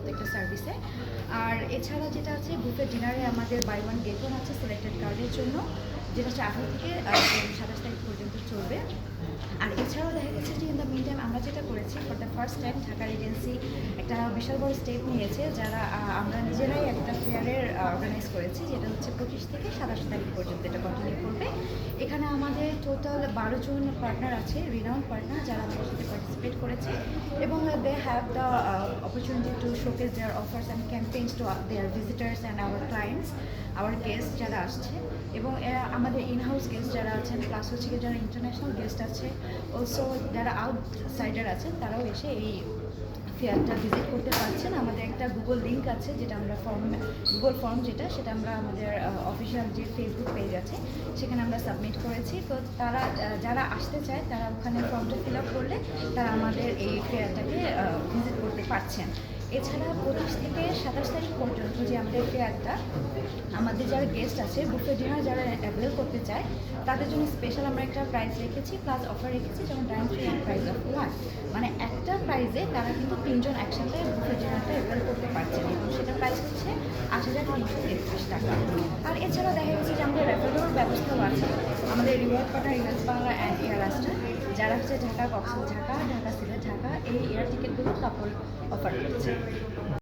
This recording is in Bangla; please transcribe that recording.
প্রত্যেকটা সার্ভিসে আর এছাড়া যেটা আছে বুফে ডিনারে আমাদের বাই ওয়ান গেট ওয়ান আছে সিলেক্টেড কার্ডের জন্য, যেটা হচ্ছে আঠারো থেকে সাতাশ তারিখ পর্যন্ত চলবে। আর এছাড়াও দেখা গেছে যে ইন দ্য মিন টাইম আমরা যেটা করেছি ফর দ্য ফার্স্ট টাইম ঢাকার এজেন্সি একটা বিশাল বড় স্টেপ নিয়েছে, যারা আমরা নিজেরাই একটা ফেয়ারের অর্গানাইজ করেছি, যেটা হচ্ছে পঁচিশ থেকে সাতাশ তারিখ পর্যন্ত এটা কন্টিনিউ করবে। এখানে টোটাল বারো জন পার্টনার আছে রিনাউন্ড পার্টনার যারা আমাদের সাথে পার্টিসিপেট করেছে এবং they have the opportunity to showcase their offers and campaigns to their visitors and our clients our guest যারা আসছে এবং আমাদের ইনহাউস গেস্ট যারা আছেন প্লাস হচ্ছে যারা ইন্টারন্যাশনাল গেস্ট আছে অলসো যারা আউটসাইডার আছেন, তারাও এসে এই ফেয়ারটা ভিজিট করতে পারছেন আমাদের গুগল লিঙ্ক আছে, যেটা আমরা ফর্ম গুগল ফর্ম যেটা, সেটা আমরা আমাদের অফিসিয়াল যে ফেসবুক পেজ আছে, সেখানে আমরা সাবমিট করেছি। তো তারা যারা আসতে চায়, তারা ওখানে ফর্মটা ফিল আপ করলে তারা আমাদের এই ফেয়ারটাকে ভিজিট করতে পারছেন। এছাড়া পঁচিশ থেকে সাতাশ তারিখ পর্যন্ত যে আমাদের ফেয়ারটা আমাদের যারা গেস্ট আছে বুফে ডিনার যারা অ্যাভেল করতে চায়, তাদের জন্য স্পেশাল আমরা একটা প্রাইস রেখেছি প্লাস অফার রেখেছি, যেমন ডাইন ফ্রি প্রাইস অফ মানে প্রাইজে তারা কিন্তু তিনজন একসাথে বুফে ডিনারটা অ্যাভেল করতে পারছেন এবং সেটার প্রাইস হচ্ছে আট হাজার তিনশো তেত্রিশ টাকা। আর এছাড়া দেখা গেছে যে আমাদের রেফারেল ব্যবস্থাও আছে। আমাদের রিওয়ার্ড পার্টনার ইংরেজ বাংলা অ্যান্ড এয়ার রাস্টার যারা হচ্ছে ঢাকা, কক্সবাজার, ঢাকা ঢাকা সিলেট, ঢাকা, এই এয়ার টিকিটগুলো কাপড় অফার করছে।